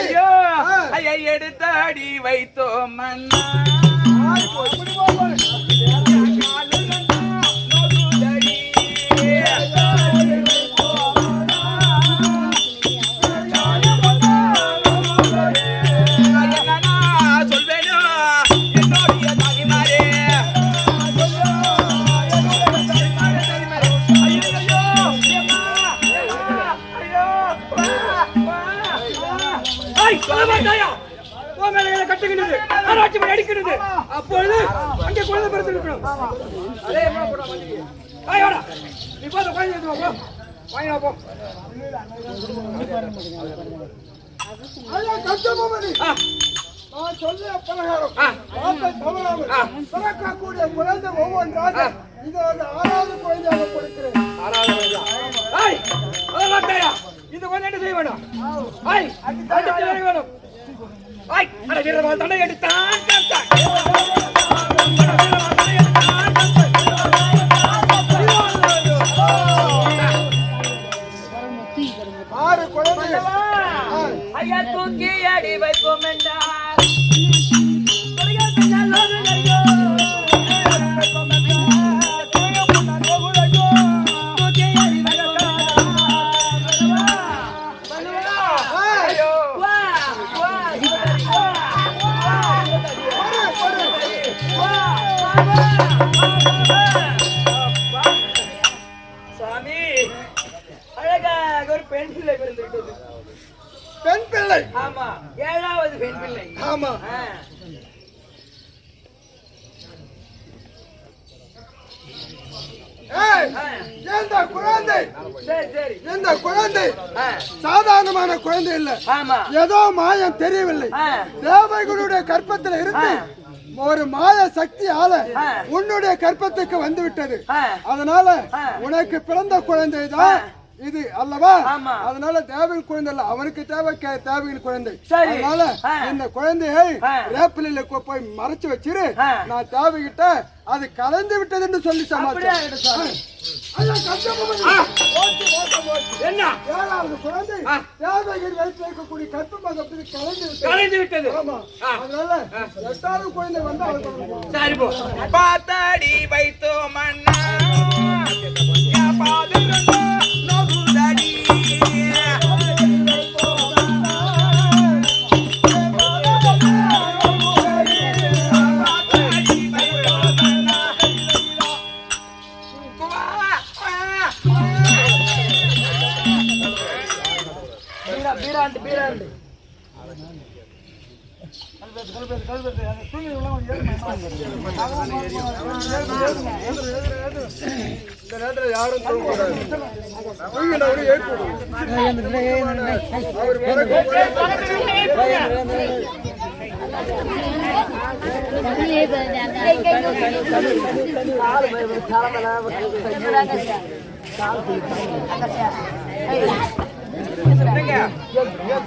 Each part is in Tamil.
ஐயோ ஐயா எடுத்தாடி வைத்தோம் மன்னா நான் சொல்லிய பிரகாரம் பிறக்கக்கூடிய குழந்தை ஒவ்வொன்றாக இது ஒரு ஆறாவது குழந்தையாக கொடுக்கிறேன் இந்த குழந்தை என்ன செய்ய வேணும் வேணும் ஐயா தூக்கி அடி வைப்போம் என்றார் சாமி பிள்ளை. ஆமா ஏழாவது பெண் பிள்ளை. ஆமா. குழந்தை. சாதாரணமான குழந்தை இல்ல. ஏதோ மாயம் தெரியவில்லை. ஆ. தேவர்களுடைய கற்பத்தில் இருந்து ஒரு மாய சக்தியால. உன்னுடைய கற்பத்துக்கு வந்து விட்டது. அதனால. உனக்கு பிறந்த குழந்தை தான் இது அல்லவா ஆமா. அதனால தேவையில் குழந்தை இல்ல அவனுக்கு தேவை தேவையில் குழந்தை. அதனால. இந்த குழந்தையை. ரேப்பில போய் மறைச்சு வச்சிரு. நான் தேவைகிட்ட அது கலந்து விட்டது என்று சொல்லி. என்ன ஏழாவது குழந்தை ஆ. தேவகிரி வயிற்றில் இருக்கக்கூடிய கற்பு கலந்து விட்டது. கலைந்து விட்டது ஆமா. அதனால எட்டாவது குழந்தை வந்து அவளுக்கு சரி போ பாத்தாடி வைத்தோம் யாரும்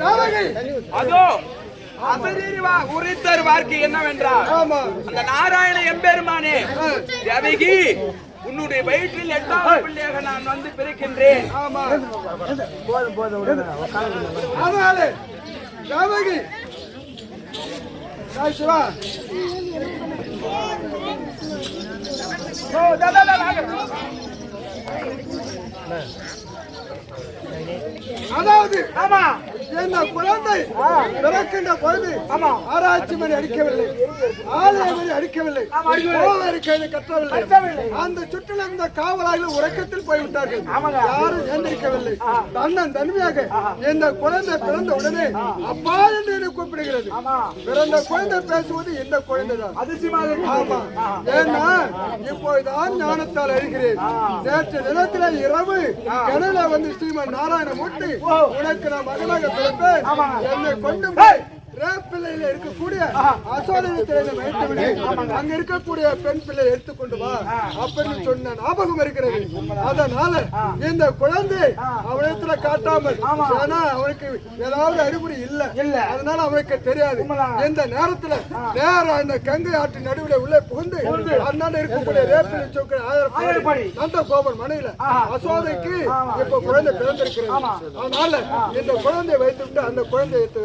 தேவகி அதோ அசரீரிவா உரித்தர் வார்க்கு என்னவென்றால் அந்த நாராயண எம்பெருமானே தேவகி உன்னுடைய வயிற்றில் எட்டாவது பிள்ளையாக நான் வந்து பிறக்கின்றேன். ஆமா. அதனால சிவா. ஓ, தா. அதாவது ஆமா. இந்த குழந்தை பிறக்கின்ற பொழுது ஆராய்ச்சி மணி அடிக்கவில்லை. ஆலய மணி அடிக்கவில்லை. கோவேறு கைது கட்டவில்லை அந்த சுற்றில் இருந்த காவலாளிகள் உறக்கத்தில் போய்விட்டார்கள். யாரும் எந்திரிக்கவில்லை தன்னன் தன்மையாக இந்த குழந்தை பிறந்த உடனே அப்பா என்று என்னை கூப்பிடுகிறது. பிறந்த குழந்தை பேசுவது இந்த குழந்தை தான் அதிசயமாக ஆமா. ஏன்னா இப்போதுதான் ஞானத்தால் அறிகிறேன் நேற்று தினத்தில இரவு கனவுல வந்து ஸ்ரீமன் நாராயணமூர்த்தி உனக்கு நான் மகனாக பிறப்பேன். என்னை கொண்டு போய் ரேப்பிள்ளையில இருக்கக்கூடிய அசோதனத்தை வைத்து விடு. அங்க இருக்கக்கூடிய பெண் பிள்ளை எடுத்துக்கொண்டு வா அப்படின்னு சொன்ன ஞாபகம் இருக்கிறது. அதனால இந்த குழந்தை அவனிடத்துல காட்டாமல் ஏன்னா அவனுக்கு ஏதாவது அறிகுறி இல்ல. இல்ல. அதனால அவனுக்கு தெரியாது. இந்த நேரத்துல நேரா இந்த கங்கை ஆற்று நடுவில் உள்ளே புகுந்து அண்ணாண்ட இருக்கக்கூடிய ரேப்பிள்ளை சோக்கு ஆயிரப்படி அந்த கோபன் மனையில அசோதைக்கு இப்ப குழந்தை பிறந்திருக்கிறது. அதனால இந்த குழந்தையை வைத்து விட்டு அந்த குழந்தையை எடுத்து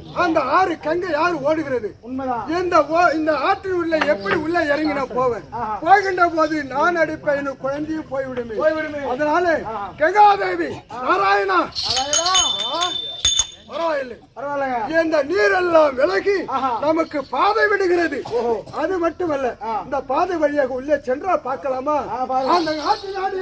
அந்த ஆறு கங்கை யாரு ஓடுகிறது? இந்த இந்த ஆற்றில் உள்ள எப்படி உள்ள இறங்கி நான் போவேன். போகின்ற போது நான் அடிப்பேன் குழந்தையும் போய்விடுமே. அதனால கங்காதேவி நாராயணா. ஆ, பரவாயில்லை. இந்த நீரெல்லாம் விலகி நமக்கு பாதை விடுகிறது. அது மட்டுமல்ல இந்த பாதை வழியாக உள்ளே சென்றா பார்க்கலாமா? அந்த ஆற்று நாடு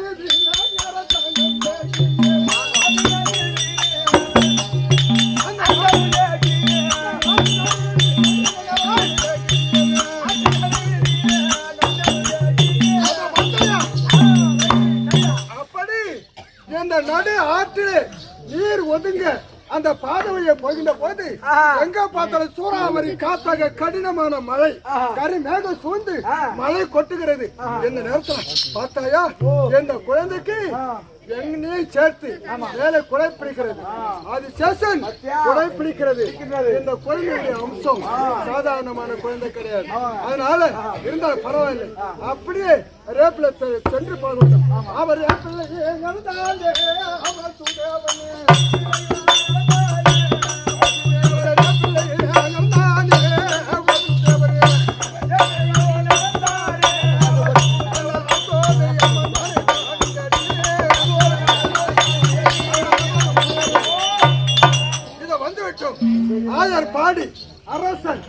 நடு ஆற்றிலே நீர் ஒதுங்க அந்த பாதை வழியை போகின்ற போது எங்க பார்த்தாலும் சூறாவளி காத்தாக கடினமான மழை. கரி மேகம் சூழ்ந்து மழை கொட்டுகிறது. இந்த நேரத்துல பார்த்தாயா? இந்த குழந்தைக்கு எங்களையும் சேர்த்து மேலே குடை பிடிக்கிறது அது சேஷன் குடை பிடிக்கிறது. இந்த குழந்தையுடைய அம்சம் சாதாரணமான குழந்தை கிடையாது. அதனால இருந்தாலும் பரவாயில்லை. அப்படியே ரேப்ல சென்று பார்க்கணும் அவர் எங்கள்தானே அவர் சுடவனே. ஆயர் பாடி அரசன்.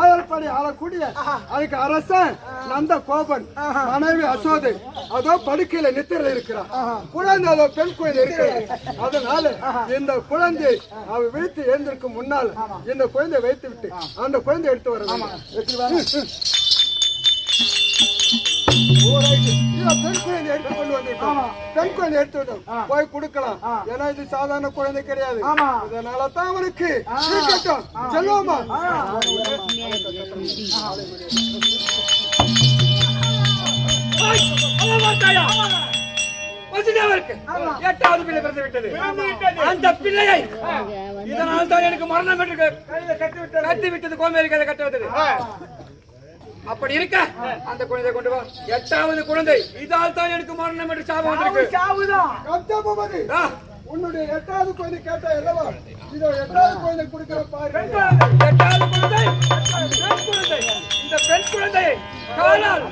ஆயர் பாடி ஆளக்கூடிய அதுக்கு அரசன் நந்த கோபன் மனைவி அசோதை. அதோ படுக்கையில நித்திர இருக்கிறார். குழந்தை அதோ பெண் குழந்தை இருக்கிறது அதனால இந்த குழந்தை அவ விழித்து எழுந்திருக்கும் முன்னால் இந்த குழந்தையை வைத்து விட்டு அந்த குழந்தை எடுத்து வர பெண் குழந்தை எடுத்து கொண்டு வந்துட்டோம். பெண் குழந்தை. போய் கொடுக்கலாம் ஏன்னா இது சாதாரண குழந்தை கிடையாது இதனால தான் அவனுக்கு எட்டாவது பிள்ளை பிறந்து விட்டது அந்த பிள்ளையை இதனால் தான் எனக்கு மரணம் என்று கட்டி விட்டது கோமேரி கதை கட்டுவது அப்படி இருக்க. அந்த குழந்தை கொண்டு வா. எட்டாவது குழந்தை இதால் தான் எனக்கு மரணம் என்று சாபம் வந்திருக்கு. உன்னுடைய எட்டாவது குழந்தை கேட்டா அல்லவா இதோ எட்டாவது குழந்தை கொடுக்கிற பாரு. எட்டாவது குழந்தை. பெண் குழந்தை. இந்த பெண் குழந்தையை காலால்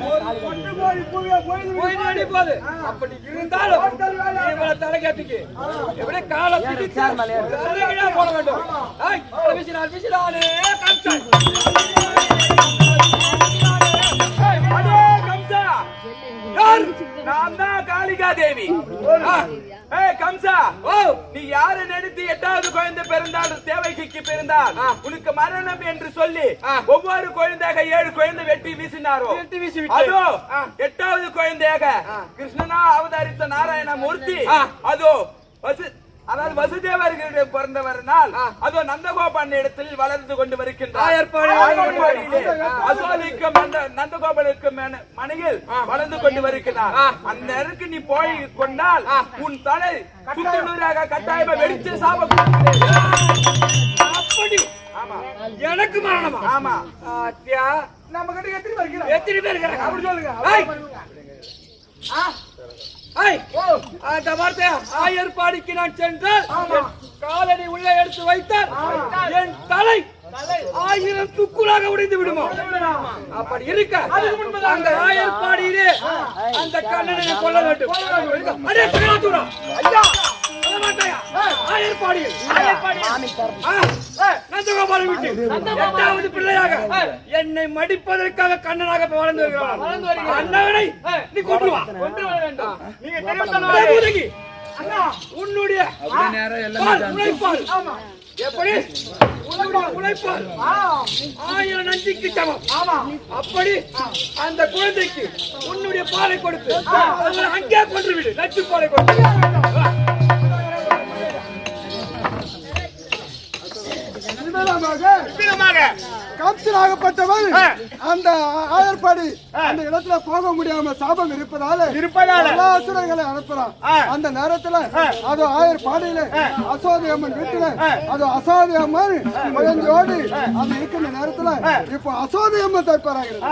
போய் நாடி போது அப்படி இருந்தாலும் இவளை தலைக்கட்டிக்கு எப்படி காலை தலைகீழா போட வேண்டும். யார்? நான் தான் காளிகா தேவி கம்சா. ஓ, நீ யாரை நினைத்து எட்டாவது குழந்தை பிறந்தால் தேவகிக்கு பிறந்தால்? உனக்கு மரணம் என்று சொல்லி ஒவ்வொரு குழந்தையாக ஏழு குழந்தை வெட்டி வீசினாரோ? வெட்டி வீசி விட்டேன். அதோ எட்டாவது குழந்தையாக கிருஷ்ணனா அவதரித்த நாராயண மூர்த்தி. அதோ வசு அதாவது வசுதேவர்களுடைய பிறந்தவரனால் அதோ நந்தகோபான் இடத்தில் வளர்ந்து கொண்டு வருகின்றார். நந்த நந்தகோபாலுக்கும் மன- மனையில் வளர்ந்து கொண்டு வருகிறார். அந்த நேரத்துக்கு நீ போய் கொண்டால் உன் தலை சுத்தநூறாக கட்டாயமா வெடித்து சாபம் அப்படி. ஆமா. எனக்கு மரணமா? ஆமா. நம்ம கிட்ட எத்தனை பேர்? எத்தனை பேர் அப்படி சொல்லுங்க. அந்த வார்த்தை ஆயர்பாடிக்கு நான் சென்றால் காலடி உள்ள எடுத்து வைத்தால் என் தலை ஆயிரம் துக்குளாக உடைந்து விடுமா? அப்படி இருக்க அந்த ஆயர்பாடியிலே அந்த கண்ணனை கொல்ல வேண்டும். அடே பிராத்துரா ஐயா. சொல்ல மாட்டாயா ஆயர்பாடியில் ஆ, நந்தகோபாலை எட்டாவது பிள்ளையாக என்னை மடிப்பதற்காக கண்ணனாக இப்ப வளர்ந்து வருகிறான் அண்ணவனை நீ கொண்டு வா நீங்க தெரிவித்த அடே உன்னுடைய பால், உழைப்பால் எப்படி உன்னுடைய உழைப்பால் ஆயிரம் நஞ்சுக்கு சமம் அப்படி அந்த குழந்தைக்கு உன்னுடைய பாலை கொடுத்து அங்கே கொன்று விடு நச்சு பாலை கொடுத்து நிமிடமாக கம்சனாகப்பட்டவன் அந்த ஆயர்பாடி அந்த இடத்துல போக முடியாம சாபம் இருப்பதால இருப்பதால. எல்லா அசுரங்களை அனுப்புறான். அந்த நேரத்துல அது ஆயர்பாடியில அசோதி அம்மன் வீட்டுல அது அசோதி அம்மன் குழந்தையோடு அது இருக்கிற நேரத்துல இப்போ அசோதி அம்மன் தற்பாராகிறது.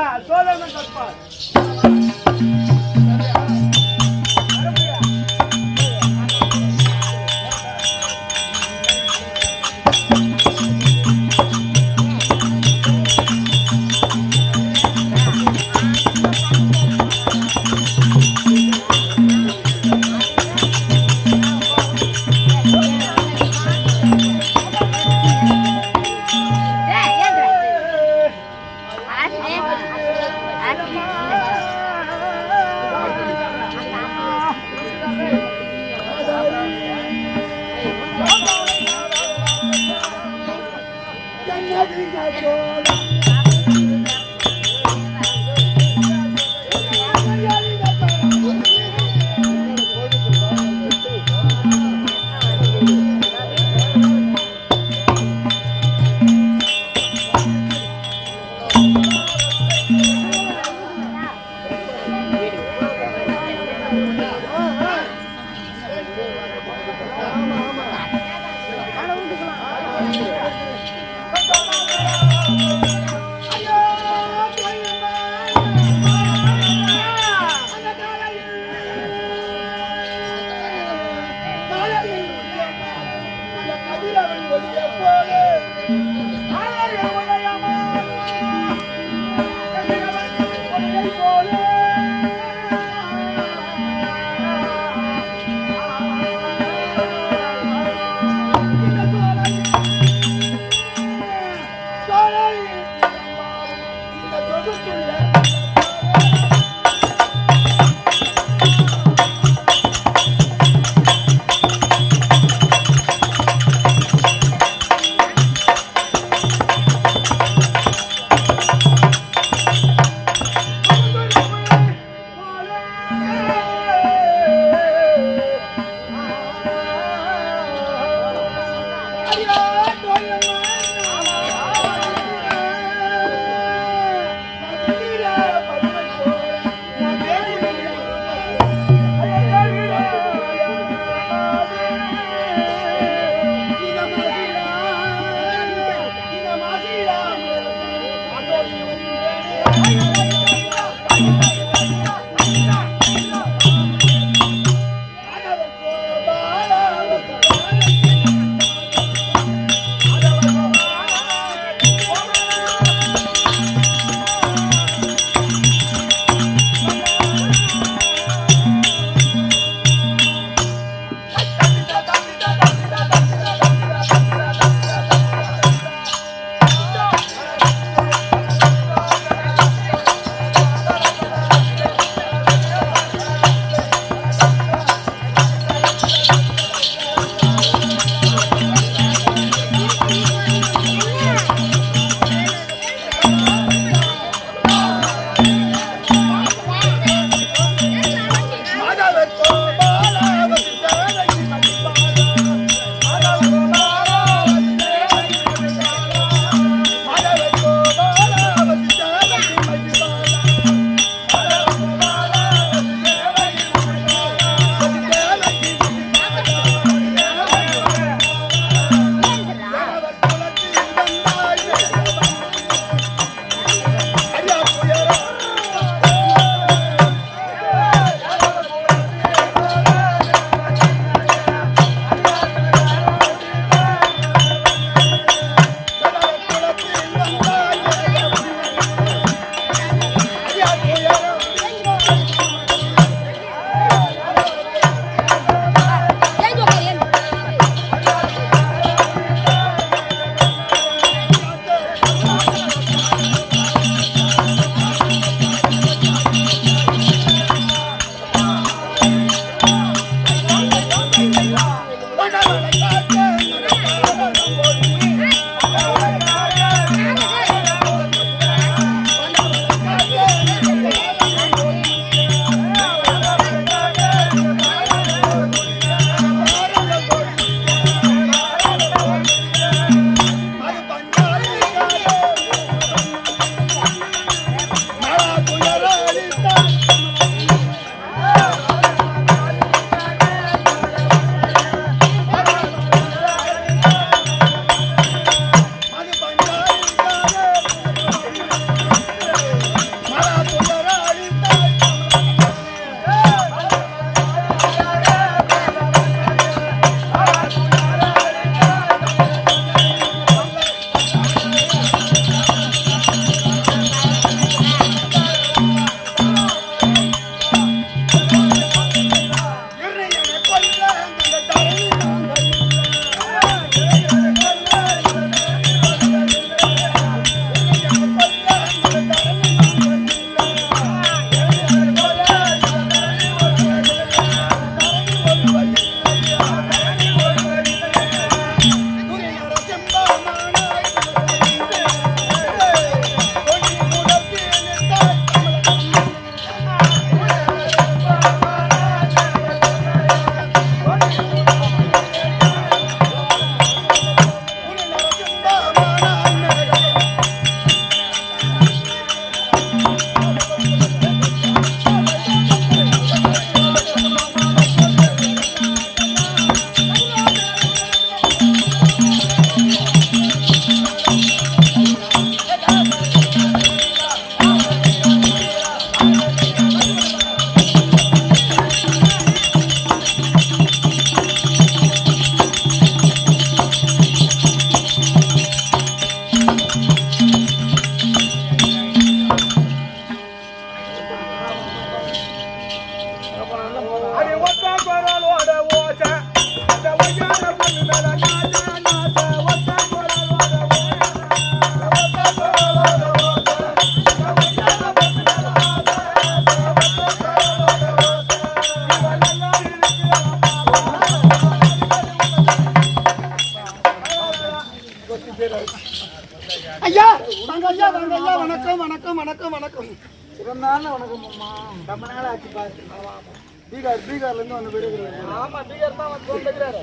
பீகார் பீகார்ல இருந்து வந்து விடுகிறேன் ஆமா பீகார் தான் வந்து வந்துக்கிறாரு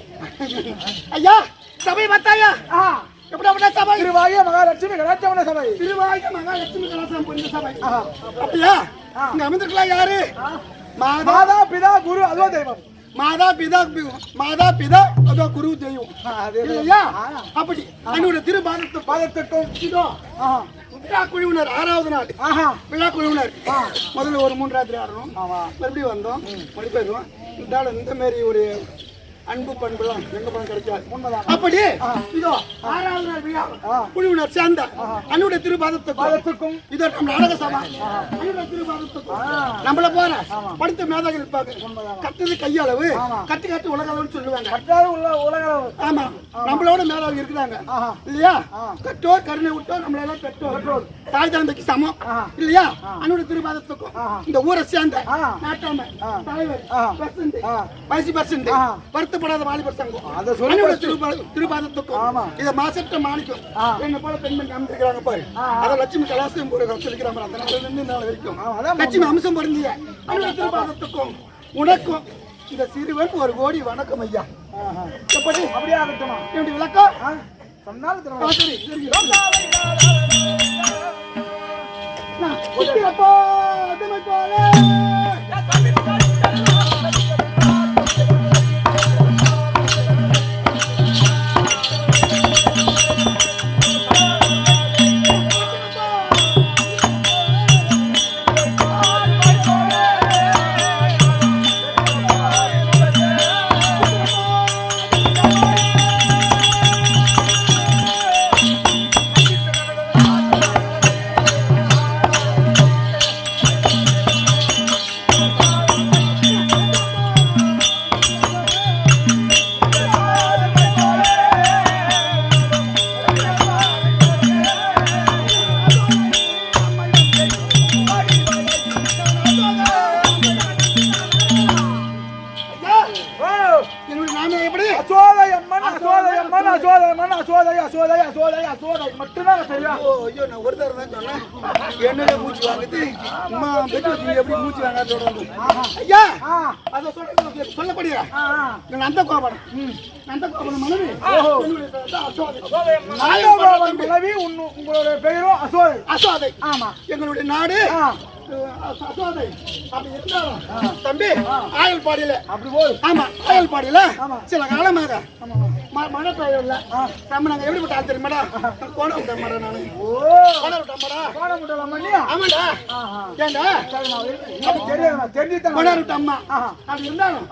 ஐயா சபை பார்த்தாயா எப்படி அப்படின்னா சபை? திருவாய மகாலட்சுமி கலாச்சார சபை. திருவாய மகாலட்சுமி கலாசாரம் புரிந்த சபை. அப்படியா? இங்க அமைந்திருக்கலாம் யாரு? மாதா மாதா பிதா குரு அதோ தெய்வம். மாதா பிதா பி- மாதா பிதா அதோ குரு தெய்வம். இல்லையா? அப்படி என்னுடைய திருபாதத்து பாதத்திட்டம் இதோ விழா குழுவினர் ஆறாவது நாள். விழா குழுவினர் முதல்ல ஒரு மூன்று ராத்திரி ஆடணும். மறுபடியும் வந்தோம் மறுபடியும் போயிடுவோம் இந்த மாதிரி ஒரு அன்பு பண்புலாம் எங்க பணம் கிடைக்காது அப்படி இதோ ஆறாவது நாள் விழா. குழுவினர் சேர்ந்த அன்னுடைய திருபாதத்துக்கும் இதோ நம்ம நாடக சபா அன்னுடைய திருபாதத்துக்கும் நம்மள போற படித்த மேதாகள் இருப்பாங்க. கட்டுறது கையளவு கட்டு கட்டு உலக அளவுன்னு சொல்லுவாங்க. கட்டாத உள்ள உலக ஆமா. நம்மளோட மேலாக இருக்கிறாங்க இல்லையா? கட்டோர் கருணை விட்டோர் நம்மள எல்லாம் பெற்றோர் தாய் தந்தைக்கு சமம். இல்லையா? அன்னோட திருபாதத்துக்கும் இந்த ஊரை சேர்ந்த நாட்டாம தலைவர் பர்சன்ட் வைஸ் பர்சன்ட் வருத்தப்படாத வாலிபர் சங்கம். அன்னோட திருபா- திருபாதத்துக்கும். இத மாசற்ற மாணிக்கம். என்ன போல பெண்மணி அமைச்சிருக்கிறாங்க பாரு. அத லட்சுமி அந்த நாள் வரைக்கும். லட்சுமி அம்சம் பொருந்திய. திருபாதத்துக்கும். உனக்கும் இந்த சிறுவன் ஒரு கோடி வணக்கம் ஐயா. எப்படி? அப்படியே ஆகட்டுமா என்னுடைய விளக்கம்? ஆ, சரி, ஐயா, அதை சொல்லப்படுகிற. இந்த நந்தகோபுரம். நந்தகோபுரம் மனைவி. கிளவி உன்னு- உங்களுடைய பெயரும் அசோதை அசோதை. எங்களுடைய நாடு. அசோதை. அப்படி இருந்தாலும், தம்பி ஆயல் பாடியில அப்படி போய் ஆமா ஆயல் பாடியில சில காலமாக ம- மழை பெய்யல நம்ம நாங்க எப்படிப்பட்ட ஆள் தெரியுமாடா? கோண விட்ட மாடா நானு. கோண விட்ட மாடா போட முடியல மண்ணியா ஆமாடா ஏண்டா? தெரியாது தெரிஞ்சுதான் கொண்டாடிட்ட அம்மா. அப்படி இருந்தாலும்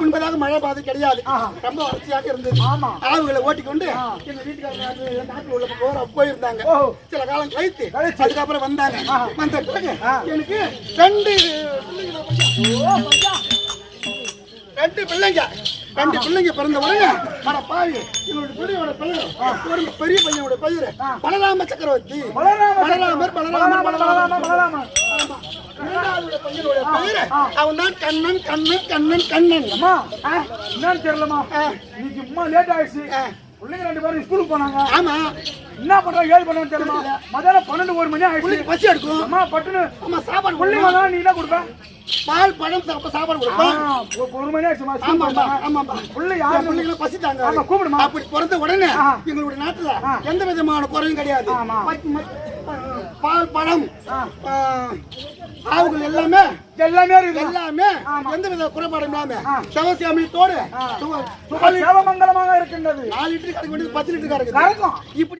முன்பதாக மழை பாதை கிடையாது. ரொம்ப வறட்சியாக இருந்தது. ஆமா. ஆவுகளை ஓட்டிக்கொண்டு எங்க வீட்டுக்காரங்க நாட்டில் உள்ள போற போயிருந்தாங்க. சில காலம் கழித்து. அதுக்கப்புறம் வந்தாங்க. வந்த பிறகு எனக்கு ரெண்டு பிள்ளைங்க ரெண்டு பிள்ளைங்க. ரெண்டு பிள்ளைங்க பிறந்த உடனே அட பாவி என்னோட பெயர். ஒரு பெரிய பையனோட பெயர். பலராம சக்கரவர்த்தி. பலராம பலராமர் பலராமர் பலராம பலராமர். பலராம ஆமா. இரண்டாவது பையனுடைய பெயர் அவன் தான் கண்ணன் கண்ணன் கண்ணன் கண்ணன். என்னன்னு தெரியலமா இன்னைக்கு அம்மா லேட் ஆயிடுச்சு. பிள்ளைங்க ரெண்டு பேரும் ஸ்கூலுக்கு போனாங்க. ஆமா. என்ன பண்றாங்க ஏது பண்றாங்க தெரியல மதியானம் பன்னெண்டு ஒரு மணி ஆயிடுச்சு. பசி எடுக்கும். அம்மா பட்டுன்னு ஆமா சாப்பாடு பிள்ளைங்க கொடுக்கும் வந்தா நீ என்ன கொடுப்ப? பால் பழம் சாப்ப சாப்பாடு கொடுப்போம் ஆ, ஒரு- மணி ஆமா ஸ்கூல் ஆமா. ஆமாப்பா புள்ள யாரு? பிள்ளைங்களை பசித்தாங்க ஆமா, கூப்பிடுமா. அப்படி பிறந்த உடனே. எங்களுடைய நாட்டுல எந்த விதமான குறையும் கிடையாது. பால் பழம் ஆவுகள் எல்லாமே எல்லாமே இருக்குது. எல்லாமே எந்த வித குறைபாடும் இல்லாம சவசி அமைத்தோடு சேவமங்கலமாக இருக்கின்றது. நாலு லிட்டர் கறக்க வேண்டியது பத்து லிட்டர் கறக்கும். இப்படி